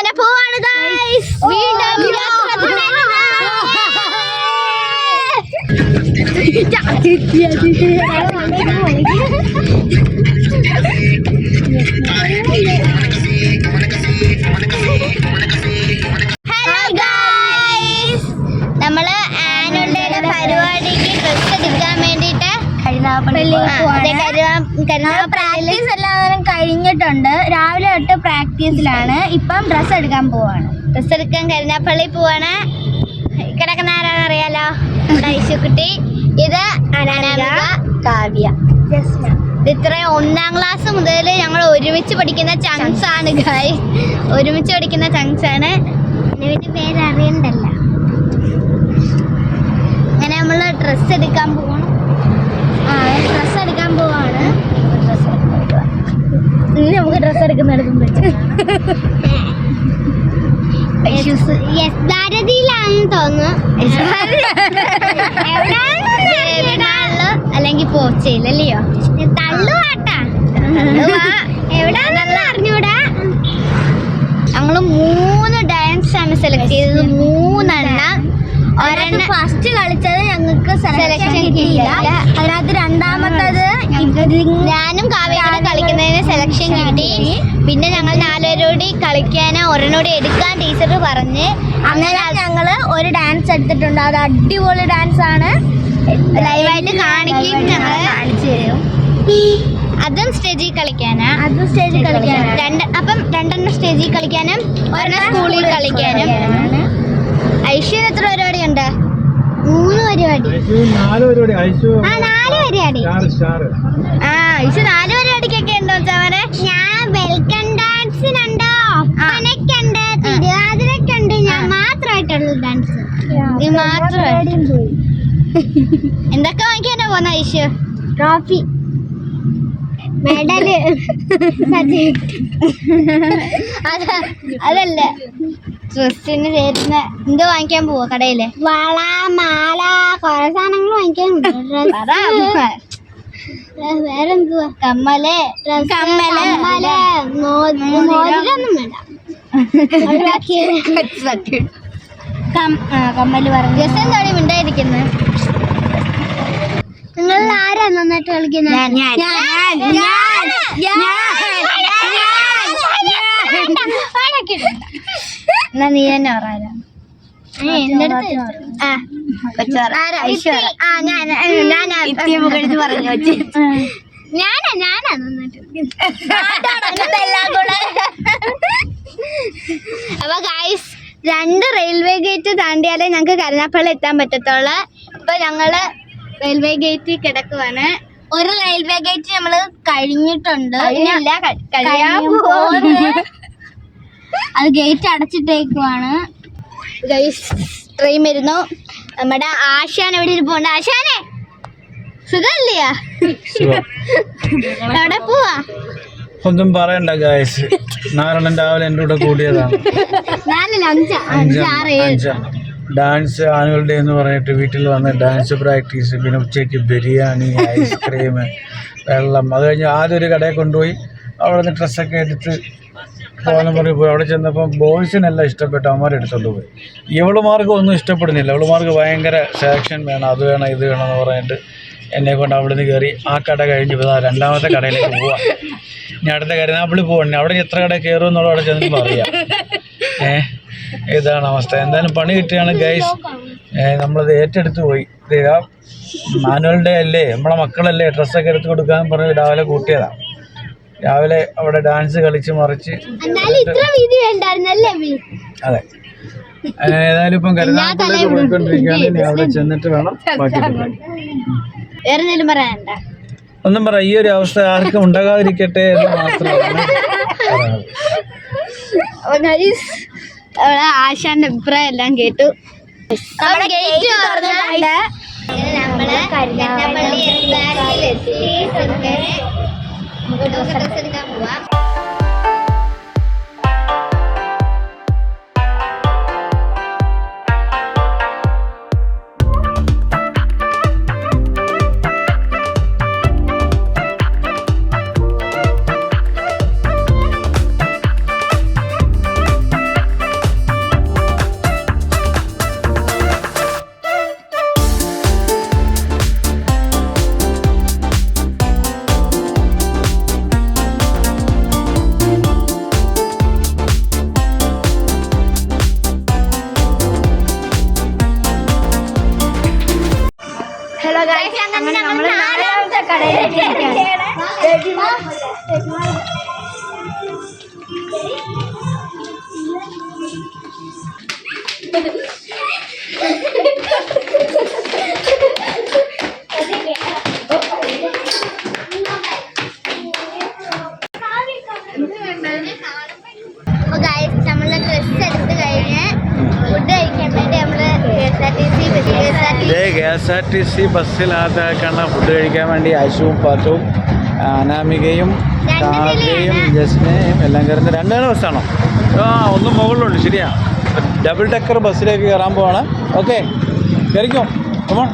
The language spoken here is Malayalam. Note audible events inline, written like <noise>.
അങ്ങനെ പോവാണ് വീണ്ടും <laughs> <laughs> <laughs> പ്രാക്ടീസ് എല്ലാവരും കഴിഞ്ഞിട്ടുണ്ട്. രാവിലെ തൊട്ട് പ്രാക്ടീസിലാണ്. ഇപ്പം ഡ്രസ്സ് എടുക്കാൻ പോവാണ്. ഡ്രസ് എടുക്കാൻ കരുനാപ്പള്ളി പോവാണ്. കിടക്കുന്ന ആരാന്ന് അറിയാലോ കുട്ടി <laughs> ഐശുക്കുട്ടി. ഇത് അനാമിക കാവ്യ. ഇത് ഇത്രയും ഒന്നാം ക്ലാസ് മുതൽ ഞങ്ങൾ ഒരുമിച്ച് പഠിക്കുന്ന ചങ്സ് ആണ് ഗായ് ഒരുമിച്ച് പഠിക്കുന്ന ചങ്സ് ആണ്. പേര് അറിയണ്ടല്ല അങ്ങനെ നമ്മൾ ഡ്രസ്സ് എടുക്കാൻ പോകണം ഡ്രസ്സ് എടുക്കാൻ പോവാണ്. ഇനി നമുക്ക് ഡ്രസ്സ് എടുക്കുന്നിടത്തും യെസ് ഭാരതിയിലാണെന്ന് തോന്നുന്നു. എവിടെയാണെന്ന് അല്ലെങ്കിൽ പോച്ചയില്ലല്ലയോ തള്ളുവാട്ടാ. അറിഞ്ഞൂടാ? ഞങ്ങൾ മൂന്ന് ഡാൻസ് ആണ് സെലക്ട് ചെയ്തത്. മൂന്നെണ്ണം. ഒരെണ്ണം ഫസ്റ്റ് കളിച്ചത് ഞങ്ങൾക്ക് സെലക്ഷൻ കിട്ടിയില്ല. അതിനകത്ത് രണ്ടാമത്തത് ഞാനും കാവ്യാണ് കളിക്കുന്നതിന് സെലക്ഷൻ കിട്ടി. പിന്നെ ഞങ്ങൾ നാലുപേരോടി കളിക്കാൻ ഒരെണ്ണോടി എടുക്കാൻ ടീച്ചർ പറഞ്ഞ് അങ്ങനെ ഞങ്ങൾ ഒരു ഡാൻസ് എടുത്തിട്ടുണ്ട്. അത് അടിപൊളി ഡാൻസ് ആണ്. ലൈവായിട്ട് കാണിക്കുകയും ഞങ്ങൾ കാണിച്ചു തരും. അതും സ്റ്റേജിൽ കളിക്കാനാ. അതും സ്റ്റേജിൽ കളിക്കാനാ. രണ്ട് അപ്പം രണ്ടെണ്ണം സ്റ്റേജിൽ കളിക്കാനും ഒരെണ്ണം സ്കൂളിൽ കളിക്കാനും. ഐശ്വര്യം എത്ര പരിപാടി ഉണ്ട് മൂന്ന് പരിപാടി. ഐശു നാല് പരിപാടി. ഐശു ആ നാല് പരിപാടി. ആ ഐശ്വര്യ നാല് പരിപാടിക്കൊക്കെ ഉണ്ടോ ചവനെ ഞാൻ വെൽക്കം ഡാൻസിനുണ്ടോ ഒപ്പനക്കുണ്ട് തിരുവാതിരക്കുണ്ട് ഞാൻ മാത്രമായിട്ടുള്ള ഡാൻസ്. ഇത് മാത്രം എന്തൊക്കെ വാങ്ങിക്കാനാ പോന്ന ഐശു? ട്രോഫി. മെഡൽ. <laughs> അത അതല്ല. ഡ്രസ്സിന് ചേരുന്ന എന്ത് വാങ്ങിക്കാൻ പോവാ കടയിൽ? വള മാല കുറെ സാധനങ്ങൾ വാങ്ങിക്കാൻ വേറെന്തുവാ? കമ്മൽ കമ്മൽ. കമ്മൽ മോതിരൊന്നും വേണ്ട. കമ്മൽ പറഞ്ഞു. ജസ്റ്റ് എന്താണ് മിണ്ടായിരിക്കുന്നത് നിങ്ങൾ ആരാ നന്നായിട്ട് കളിക്കുന്നത് എന്നാ നീ തന്നെ പറയാ എന്റെ അടുത്ത് ആ കൊച്ചുപറ. ഐശ്വര്യ. ആ ഞാൻ ഞാനാ പറഞ്ഞു ഞാനാ ഞാനാ നന്നായിട്ട് അപ്പൊ ഗായ്സ് രണ്ട് റെയിൽവേ ഗേറ്റ് താണ്ടിയാലേ ഞങ്ങൾക്ക് കരുനാപ്പള്ളി എത്താൻ പറ്റത്തുള്ളു. ഇപ്പൊ ഞങ്ങൾ റെയിൽവേ ഗേറ്റിൽ കിടക്കുവാണ്. ഒരു റെയിൽവേ ഗേറ്റ് നമ്മൾ കഴിഞ്ഞിട്ടുണ്ട്. കഴിയാ കഴിയാൻ. അത് ഗേറ്റ് അടച്ചിട്ടേക്കുവാണ്. ട്രെയിൻ വരുന്നു. നമ്മുടെ ആശാൻ എവിടെ ഇരിപ്പുണ്ട്? ആശാനെ! സുഖമില്ലയാ എവിടെ പോവാ. ഒന്നും പറയണ്ട ഗായസ് നാരായണൻ രാവിലെ എന്റെ കൂടെ കൂടിയതാണ്. ഡാൻസ് ആനുവൽ ഡേ എന്ന് പറഞ്ഞിട്ട് വീട്ടിൽ വന്ന് ഡാൻസ് പ്രാക്ടീസ് പിന്നെ ഉച്ചയ്ക്ക് ബിരിയാണി ഐസ്ക്രീം വെള്ളം. അത് കഴിഞ്ഞ് ആദ്യം ഒരു കടയിൽ കൊണ്ടുപോയി. അവിടെ നിന്ന് ഡ്രസ്സൊക്കെ എടുത്ത് പറഞ്ഞു പോയി. അവിടെ ചെന്നപ്പോൾ ബോയ്സിനെല്ലാം ഇഷ്ടപ്പെട്ടു അവന്മാർ എടുത്തോണ്ട് പോയി. ഇവളുമാർക്ക് ഒന്നും ഇഷ്ടപ്പെടുന്നില്ല. ഇവളുമാർക്ക് ഭയങ്കര സെലക്ഷൻ വേണം അത് വേണം ഇത് വേണം എന്ന് പറഞ്ഞിട്ട് എന്നെ കൊണ്ട് അവിടെ നിന്ന് കയറി ആ കട കഴിഞ്ഞ് ഇപ്പോൾ രണ്ടാമത്തെ കടയിലേക്ക് പോവാം. ഇനി അടുത്ത കരുനാപ്പിളി പോകണ്ടേ അവിടെ എത്ര കട കയറും എന്നുള്ള അവിടെ ചെന്നിട്ട് പറയാം. ഏഹ് ഇതാണ് അവസ്ഥ. എന്തായാലും പണി കിട്ടിയാണ് ഗൈസ് നമ്മളത് ഏറ്റെടുത്ത് പോയി. മാനുവൽ ഡേ അല്ലേ നമ്മളെ മക്കളല്ലേ ഡ്രസ്സൊക്കെ എടുത്ത് കൊടുക്കാൻ പറഞ്ഞ് രാവിലെ കൂട്ടിയതാണ് രാവിലെ അവിടെ ഡാൻസ് കളിച്ച് മറിച്ച്? അതെ. അങ്ങനെ ഏതായാലും ഇപ്പം കരുനാഗപ്പള്ളിക്ക് പോയിക്കൊണ്ടിരിക്കുകയാണ്. ഇനി അവിടെ ചെന്നിട്ട് വേണം ബാക്കി പരിപാടി. വേറെ എന്തെങ്കിലും പറയാനുണ്ട? ഒന്നും പറ ഈ ഒരു അവസ്ഥ ആർക്കും ഉണ്ടാകാതിരിക്കട്ടെ എന്ന് മാത്രമാണ് ആശാന്റെ അഭിപ്രായം എല്ലാം കേട്ടു. നമ്മുടെ ഗേറ്റ് gate തുറന്നിട്ടുണ്ട് നമ്മൾ हेलो गाइस हम हम आराम से कर रहे हैं देखिए माँ देखिए ഇതേ K S R T C ബസ്സിനകത്തേക്കാണ് food കഴിക്കാൻ വേണ്ടി ആശുവും പാത്തും അനാമികയും കാവ്യയും ജസ്നയും എല്ലാം കയറുന്ന രണ്ട് നേരം ബസ്സാണോ? ആ ഒന്നും മുകളിലുണ്ട് ശരിയാ. ഡബിൾ ഡെക്കർ ബസ്സിലേക്ക് കയറാൻ പോവാണ്. ഓക്കെ കയറിക്കോ. കമോൺ